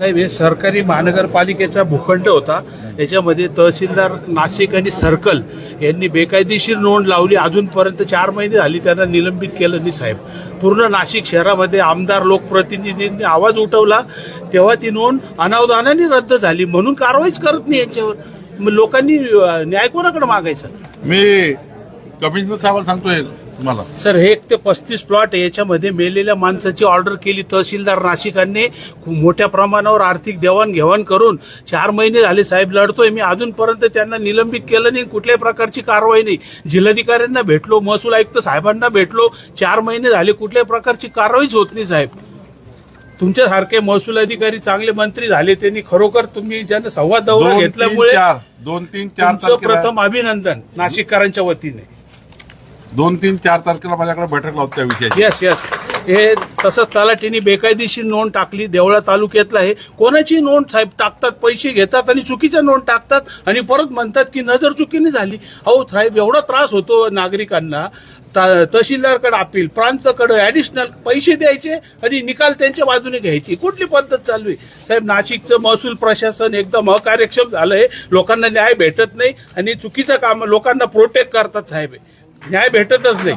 साहेब हे सरकारी महानगरपालिकेचा भूखंड होता. याच्यामध्ये तहसीलदार नाशिक आणि सर्कल यांनी बेकायदेशीर नोंद लावली. अजूनपर्यंत चार महिने झाली त्यांना निलंबित केलं नाही साहेब. पूर्ण नाशिक शहरामध्ये आमदार लोकप्रतिनिधींनी आवाज उठवला. तेव्हा ती नोंद अनावधानाने रद्द झाली. म्हणून कारवाईच करत नाही यांच्यावर. मग लोकांनी न्याय कोणाकडे मागायचा? मी कमिशनर साहेबांना सांगतोय. तुम्हाला. सर हे एक ते पस्तीस प्लॉट याच्यामध्ये मेलेल्या माणसाची ऑर्डर केली तहसीलदार नाशिकांनी. खूप मोठ्या प्रमाणावर आर्थिक देवाणघेवाण करून चार महिने झाले साहेब लढतोय. मी अजूनपर्यंत त्यांना निलंबित केलं नाही. कुठल्याही प्रकारची कारवाई नाही. जिल्हाधिकाऱ्यांना भेटलो महसूल आयुक्त साहेबांना भेटलो. चार महिने झाले. कुठल्याही प्रकारची कारवाईच होत नाही साहेब. तुमच्यासारखे महसूल अधिकारी चांगले मंत्री झाले त्यांनी खरोखर तुम्ही ज्यांना संवाद दौरा घेतल्यामुळे दोन तीन चार प्रथम अभिनंदन नाशिककरांच्या वतीने. दोन तीन चार तारखेला माझ्याकडे बैठक लावतो त्या विषयाची. येस येस हे तसंच तलाठीने बेकायदेशीर नोंद टाकली देवळा तालुक्यातला आहे. कोणाची नोंद साहेब टाकतात पैसे घेतात आणि चुकीच्या नोंद टाकतात आणि परत म्हणतात की नजर चुकीने झाली. अहो साहेब एवढा त्रास होतो नागरिकांना. तहसीलदारकडे अपील प्रांतकडे ऍडिशनल पैसे द्यायचे आणि निकाल त्यांच्या बाजूने घ्यायची. कुठली पद्धत चालू आहे? साहेब नाशिकचं महसूल प्रशासन एकदम अकार्यक्षम झालंय. लोकांना न्याय भेटत नाही आणि चुकीचं काम लोकांना प्रोटेक्ट करतात साहेब. न्याय भेटतच नाही.